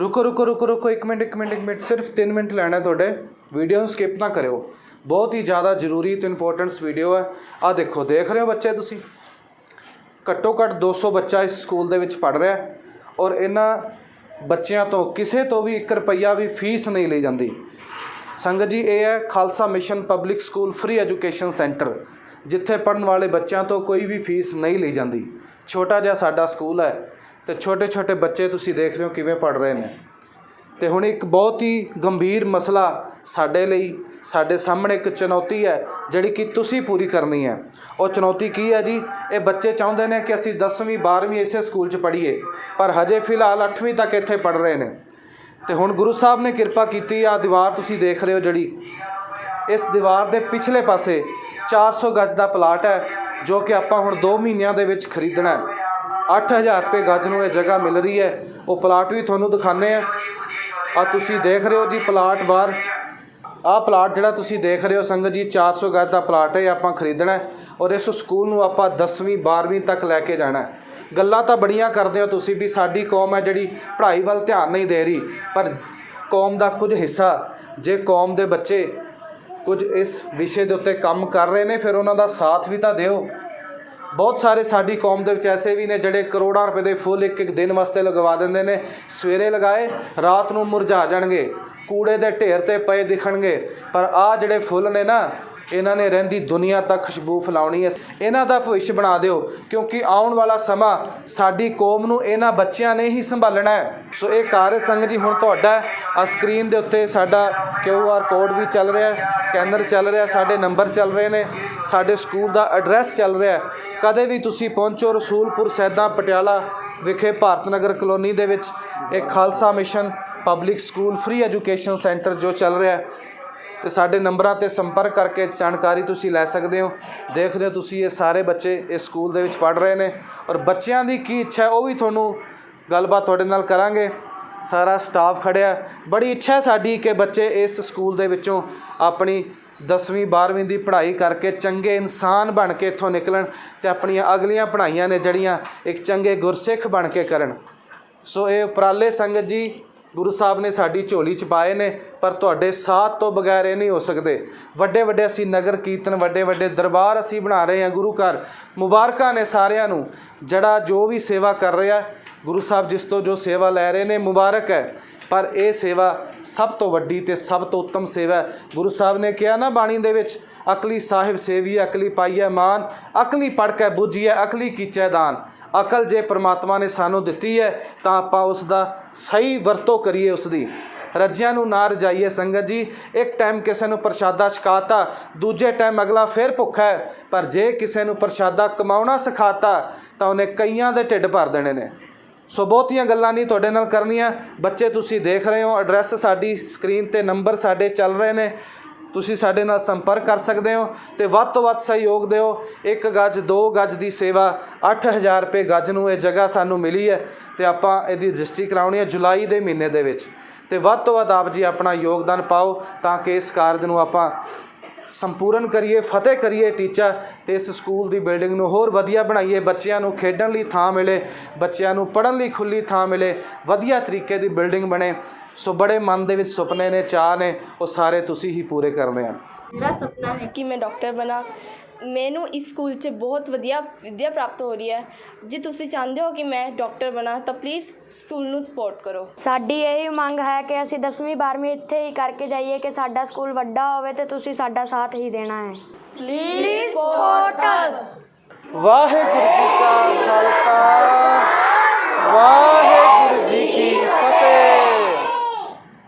ਰੁਕੋ ਰੁਕੋ ਰੁਕੋ ਰੁਕੋ, ਇੱਕ ਮਿੰਟ ਇੱਕ ਮਿੰਟ ਇੱਕ ਮਿੰਟ, ਸਿਰਫ 3 ਮਿੰਟ ਲੈਣਾ ਤੁਹਾਡੇ। ਵੀਡੀਓ ਨੂੰ ਸਕਿਪ ਨਾ ਕਰਿਓ। ਬਹੁਤ ਹੀ ਜ਼ਿਆਦਾ ਜ਼ਰੂਰੀ ਤੇ ਇੰਪੋਰਟੈਂਟਸ ਵੀਡੀਓ ਹੈ ਆ ਦੇਖੋ, ਦੇਖ ਰਹੇ ਹੋ ਬੱਚੇ ਤੁਸੀਂ? ਘੱਟੋ ਘੱਟ 200 ਬੱਚਾ ਇਸ ਸਕੂਲ ਦੇ ਵਿੱਚ ਪੜ ਰਿਹਾ ਔਰ ਇਹਨਾਂ ਬੱਚਿਆਂ ਤੋਂ ਕਿਸੇ ਤੋਂ ਵੀ 1 ਰੁਪਈਆ ਵੀ ਫੀਸ ਨਹੀਂ ਲਈ ਜਾਂਦੀ। ਸੰਗਤ ਜੀ, ਇਹ ਹੈ Khalsa mission public school free education centre ਜਿੱਥੇ ਪੜਨ ਵਾਲੇ ਬੱਚਿਆਂ ਤੋਂ ਕੋਈ ਵੀ ਫੀਸ ਨਹੀਂ ਲਈ ਜਾਂਦੀ। ਛੋਟਾ ਜਿਹਾ ਸਾਡਾ ਸਕੂਲ ਹੈ। ਤੇ ਛੋਟੇ ਛੋਟੇ ਬੱਚੇ ਤੁਸੀਂ ਦੇਖ ਰਹੇ ਹੋ ਕਿਵੇਂ ਪੜ ਰਹੇ ਨੇ। ਤੇ ਹੁਣ ਇੱਕ ਬਹੁਤ ਹੀ ਗੰਭੀਰ ਮਸਲਾ ਸਾਡੇ ਲਈ, ਸਾਡੇ ਸਾਹਮਣੇ ਇੱਕ ਚੁਣੌਤੀ ਹੈ, ਜਿਹੜੀ ਕਿ ਤੁਸੀਂ ਪੂਰੀ ਕਰਨੀ ਹੈ। ਉਹ ਚੁਣੌਤੀ ਕੀ ਹੈ ਜੀ? ਇਹ ਬੱਚੇ ਚਾਹੁੰਦੇ ਨੇ ਕਿ ਅਸੀਂ 10ਵੀਂ 12ਵੀਂ ਇਸੇ ਸਕੂਲ 'ਚ ਪੜ੍ਹੀਏ, ਪਰ ਹਜੇ ਫਿਲਹਾਲ 8ਵੀਂ ਤੱਕ ਇੱਥੇ ਪੜ ਰਹੇ ਨੇ। ਤੇ ਹੁਣ ਗੁਰੂ ਸਾਹਿਬ ਨੇ ਕਿਰਪਾ ਕੀਤੀ ਆ ਦੀਵਾਰ ਤੁਸੀਂ ਦੇਖ ਰਹੇ ਹੋ ਜਿਹੜੀ, ਇਸ ਦੀਵਾਰ ਦੇ ਪਿਛਲੇ ਪਾਸੇ 400 ਗਜ ਦਾ ਪਲਾਟ ਹੈ, ਜੋ ਕਿ ਆਪਾਂ ਹੁਣ 2 ਮਹੀਨਿਆਂ ਦੇ ਵਿੱਚ ਖਰੀਦਣਾ ਹੈ। 8000 ਰੁਪਏ ਗੱਜ ਨੂੰ ਇਹ ਜਗ੍ਹਾ ਮਿਲ ਰਹੀ ਹੈ। ਉਹ ਪਲਾਟ ਵੀ ਤੁਹਾਨੂੰ ਦਿਖਾਣੇ ਆ ਆ ਤੁਸੀਂ ਦੇਖ ਰਹੇ ਹੋ ਜੀ ਪਲਾਟ ਬਾਹਰ। ਆਹ ਪਲਾਟ ਜਿਹੜਾ ਤੁਸੀਂ ਦੇਖ ਰਹੇ ਹੋ ਸੰਗਤ ਜੀ 400 ਗੱਜ ਦਾ ਪਲਾਟ ਹੈ ਆਪਾਂ ਖਰੀਦਣਾ ਔਰ ਇਸ ਸਕੂਲ ਨੂੰ ਆਪਾਂ 10ਵੀਂ 12ਵੀਂ ਤੱਕ ਲੈ ਕੇ ਜਾਣਾ ਗੱਲਾਂ ਤਾਂ ਬੜੀਆਂ ਕਰਦੇ ਹੋ ਤੁਸੀਂ ਵੀ ਸਾਡੀ ਕੌਮ ਹੈ ਜਿਹੜੀ ਪੜ੍ਹਾਈ ਵੱਲ ਧਿਆਨ ਨਹੀਂ ਦੇ ਰਹੀ, ਪਰ ਕੌਮ ਦਾ ਕੁਝ ਹਿੱਸਾ, ਜੇ ਕੌਮ ਦੇ ਬੱਚੇ ਕੁਝ ਇਸ ਵਿਸ਼ੇ ਦੇ ਉੱਤੇ ਕੰਮ ਕਰ ਰਹੇ ਨੇ, ਫਿਰ ਉਹਨਾਂ ਦਾ ਸਾਥ ਵੀ ਤਾਂ ਦਿਓ। ਬਹੁਤ ਸਾਰੇ ਸਾਡੀ ਕੌਮ ਦੇ ਵਿੱਚ ਐਸੇ ਵੀ ਨੇ ਜਿਹੜੇ ਕਰੋੜਾਂ ਰੁਪਏ ਦੇ ਫੁੱਲ ਇੱਕ ਇੱਕ ਦਿਨ ਵਾਸਤੇ ਲਗਵਾ ਦਿੰਦੇ ਨੇ, ਸਵੇਰੇ ਲਗਾਏ, ਰਾਤ ਨੂੰ ਮੁਰਝਾ ਜਾਣਗੇ, ਕੂੜੇ ਦੇ ਢੇਰ ਤੇ ਪਏ ਦਿਖਣਗੇ। ਪਰ ਆਹ ਜਿਹੜੇ ਫੁੱਲ ਨੇ ਨਾ ਇਹਨਾਂ ਨੇ ਰਹਿੰਦੀ ਦੁਨੀਆ ਤੱਕ ਖੁਸ਼ਬੂ ਫੈਲਾਉਣੀ ਹੈ। ਇਹਨਾਂ ਦਾ ਭਵਿੱਖ ਬਣਾ ਦਿਓ, ਕਿਉਂਕਿ ਆਉਣ ਵਾਲਾ ਸਮਾਂ ਸਾਡੀ ਕੌਮ ਨੂੰ ਇਹਨਾਂ ਬੱਚਿਆਂ ਨੇ ਹੀ ਸੰਭਾਲਣਾ ਹੈ। ਸੋ ਇਹ ਕਾਰਜ ਸੰਗਤ ਜੀ ਹੁਣ ਤੁਹਾਡਾ ਆ ਸਕਰੀਨ ਦੇ ਉੱਤੇ ਸਾਡਾ ਕਿਊ ਆਰ ਕੋਡ ਵੀ ਚੱਲ ਰਿਹਾ ਹੈ, ਸਕੈਨਰ ਚੱਲ ਰਿਹਾ ਸਾਡੇ ਨੰਬਰ ਚੱਲ ਰਹੇ ਨੇ, ਸਾਡੇ ਸਕੂਲ ਦਾ ਐਡਰੈਸ ਚੱਲ ਰਿਹਾ ਕਦੇ ਵੀ ਤੁਸੀਂ ਪਹੁੰਚੋ ਰਸੂਲਪੁਰ ਸੈਦਾ ਪਟਿਆਲਾ ਵਿਖੇ ਭਾਰਤ ਨਗਰ ਕਲੋਨੀ ਦੇ ਵਿੱਚ ਇੱਕ Khalsa mission public school free education centre ਜੋ ਚੱਲ ਰਿਹਾ ਤੇ ਸਾਡੇ ਨੰਬਰਾਂ ਤੇ ਸੰਪਰਕ ਕਰਕੇ ਜਾਣਕਾਰੀ ਤੁਸੀਂ ਲੈ ਸਕਦੇ ਹੋ। ਦੇਖਦੇ ਹੋ ਤੁਸੀਂ ਇਹ ਸਾਰੇ ਬੱਚੇ ਇਸ ਸਕੂਲ ਦੇ ਵਿੱਚ ਪੜ ਰਹੇ ਨੇ ਔਰ ਬੱਚਿਆਂ ਦੀ ਕੀ ਇੱਛਾ ਉਹ ਵੀ ਤੁਹਾਨੂੰ ਗੱਲਬਾਤ ਤੁਹਾਡੇ ਨਾਲ ਕਰਾਂਗੇ। ਸਾਰਾ ਸਟਾਫ ਖੜਿਆ ਬੜੀ ਇੱਛਾ ਹੈ ਸਾਡੀ ਕਿ ਬੱਚੇ ਇਸ ਸਕੂਲ ਦੇ ਵਿੱਚੋਂ ਆਪਣੀ 10ਵੀਂ 12ਵੀਂ ਦੀ ਪੜ੍ਹਾਈ ਕਰਕੇ ਚੰਗੇ ਇਨਸਾਨ ਬਣ ਕੇ ਇੱਥੋਂ ਨਿਕਲਣ ਤੇ ਆਪਣੀਆਂ ਅਗਲੀਆਂ ਪੜ੍ਹਾਈਆਂ ਨੇ ਜਿਹੜੀਆਂ ਇੱਕ ਚੰਗੇ ਗੁਰਸਿੱਖ ਬਣ ਕੇ ਕਰਨ। ਸੋ ਇਹ ਉਪਰਾਲੇ ਸੰਗਤ ਜੀ ਗੁਰੂ ਸਾਹਿਬ ਨੇ ਸਾਡੀ ਝੋਲੀ ਚ ਪਾਏ ਨੇ, ਪਰ ਤੁਹਾਡੇ ਸਾਥ ਤੋਂ ਬਗੈਰ ਇਹ ਨਹੀਂ ਹੋ ਸਕਦੇ। ਵੱਡੇ ਵੱਡੇ ਅਸੀਂ ਨਗਰ ਕੀਰਤਨ ਵੱਡੇ ਵੱਡੇ ਦਰਬਾਰ ਅਸੀਂ ਬਣਾ ਰਹੇ ਹਾਂ ਗੁਰੂ ਘਰ। ਮੁਬਾਰਕਾਂ ਨੇ ਸਾਰਿਆਂ ਨੂੰ। ਜਿਹੜਾ ਜੋ ਵੀ ਸੇਵਾ ਕਰ ਰਿਹਾ, ਗੁਰੂ ਸਾਹਿਬ ਜਿਸ ਤੋਂ ਜੋ ਸੇਵਾ ਲੈ ਰਹੇ ਨੇ, ਮੁਬਾਰਕ ਹੈ। ਪਰ ਇਹ ਸੇਵਾ ਸਭ ਤੋਂ ਵੱਡੀ ਤੇ ਸਭ ਤੋਂ ਉੱਤਮ ਸੇਵਾ ਹੈ। ਗੁਰੂ ਸਾਹਿਬ ਨੇ ਕਿਹਾ ਨਾ ਬਾਣੀ ਦੇ ਵਿੱਚ, ਅਕਲੀ ਸਾਹਿਬ ਸੇਵੀ ਅਕਲੀ ਪਾਈਐ ਮਾਨ, ਅਕਲੀ ਪੜ ਕੇ ਬੁੱਝੀਐ, ਅਕਲੀ ਕੀਚੈ ਦਾਨ। ਅਕਲ ਜੇ ਪ੍ਰਮਾਤਮਾ ਨੇ ਸਾਨੂੰ ਦਿੱਤੀ ਹੈ, ਤਾਂ ਆਪਾਂ ਉਸ ਦਾ ਸਹੀ ਵਰਤੋਂ ਕਰੀਏ ਉਸ ਦੀ ਰੱਜਿਆਂ ਨੂੰ ਨਾ ਰਜਾਈਏ ਸੰਗਤ ਜੀ, ਇੱਕ ਟਾਈਮ ਕਿਸੇ ਨੂੰ ਪ੍ਰਸ਼ਾਦਾ ਛਕਾਤਾ, ਦੂਜੇ ਟਾਈਮ ਅਗਲਾ ਫੇਰ ਭੁੱਖਾ ਹੈ। ਪਰ ਜੇ ਕਿਸੇ ਨੂੰ ਪ੍ਰਸ਼ਾਦਾ ਕਮਾਉਣਾ ਸਿਖਾਤਾ, ਤਾਂ ਉਹਨੇ ਕਈਆਂ ਦੇ ਢਿੱਡ ਭਰ ਦੇਣੇ ਨੇ। ਸੋ ਬਹੁਤੀਆਂ ਗੱਲਾਂ ਨਹੀਂ ਤੁਹਾਡੇ ਨਾਲ ਕਰਨੀਆਂ। ਬੱਚੇ ਤੁਸੀਂ ਦੇਖ ਰਹੇ ਹੋ ਐਡਰੈਸ ਸਾਡੀ ਸਕਰੀਨ ਤੇ ਨੰਬਰ ਸਾਡੇ ਚੱਲ ਰਹੇ ਨੇ। ਤੁਸੀਂ ਸਾਡੇ ਨਾਲ ਸੰਪਰਕ ਕਰ ਸਕਦੇ ਹੋ ਤੇ ਵੱਧ ਤੋਂ ਵੱਧ ਸਹਿਯੋਗ ਦਿਓ। ਇੱਕ ਗੱਜ, ਦੋ ਗੱਜ ਦੀ ਸੇਵਾ 8000 ਰੁਪਏ ਗੱਜ ਨੂੰ ਇਹ ਜਗ੍ਹਾ ਸਾਨੂੰ ਮਿਲੀ ਹੈ ਤੇ ਆਪਾਂ ਇਹਦੀ ਰਜਿਸਟਰੀ ਕਰਾਉਣੀ ਹੈ ਜੁਲਾਈ ਦੇ ਮਹੀਨੇ ਦੇ ਵਿੱਚ। ਤੇ ਵੱਧ ਤੋਂ ਵੱਧ ਆਪ ਜੀ ਆਪਣਾ ਯੋਗਦਾਨ ਪਾਓ ਤਾਂ ਕਿ ਇਸ ਕਾਰਜ ਨੂੰ ਆਪਾਂ ਸੰਪੂਰਨ ਕਰੀਏ, ਫਤਿਹ ਕਰੀਏ ਟੀਚਾ, ਤੇ ਇਸ ਸਕੂਲ ਦੀ ਬਿਲਡਿੰਗ ਨੂੰ ਹੋਰ ਵਧੀਆ ਬਣਾਈਏ, ਬੱਚਿਆਂ ਨੂੰ ਖੇਡਣ ਲਈ ਥਾਂ ਮਿਲੇ, ਬੱਚਿਆਂ ਨੂੰ ਪੜ੍ਹਨ ਲਈ ਖੁੱਲੀ ਥਾਂ ਮਿਲੇ, ਵਧੀਆ ਤਰੀਕੇ ਦੀ ਬਿਲਡਿੰਗ ਬਣੇ। ਸੋ ਬੜੇ ਮਨ ਦੇ ਵਿੱਚ ਸੁਪਨੇ ਨੇ ਚਾਹ ਨੇ ਉਹ ਸਾਰੇ ਤੁਸੀਂ ਹੀ ਪੂਰੇ ਕਰਨੇ ਆ। ਮੇਰਾ ਸੁਪਨਾ ਹੈ ਕਿ ਮੈਂ ਡਾਕਟਰ ਬਣਾ। ਮੈਨੂੰ ਇਸ ਸਕੂਲ 'ਚ ਬਹੁਤ ਵਧੀਆ ਵਿੱਦਿਆ ਪ੍ਰਾਪਤ ਹੋ ਰਹੀ ਹੈ। ਜੇ ਤੁਸੀਂ ਚਾਹੁੰਦੇ ਹੋ ਕਿ ਮੈਂ ਡਾਕਟਰ ਬਣਾ ਤਾਂ ਪਲੀਜ਼ ਸਕੂਲ ਨੂੰ ਸਪੋਰਟ ਕਰੋ। ਸਾਡੀ ਇਹ ਮੰਗ ਹੈ ਕਿ ਅਸੀਂ 10ਵੀਂ 12ਵੀਂ ਇੱਥੇ ਹੀ ਕਰਕੇ ਜਾਈਏ ਕਿ ਸਾਡਾ ਸਕੂਲ ਵੱਡਾ ਹੋਵੇ ਤੇ ਤੁਸੀਂ ਸਾਡਾ ਸਾਥ ਹੀ ਦੇਣਾ ਹੈ। Please support us Waheguru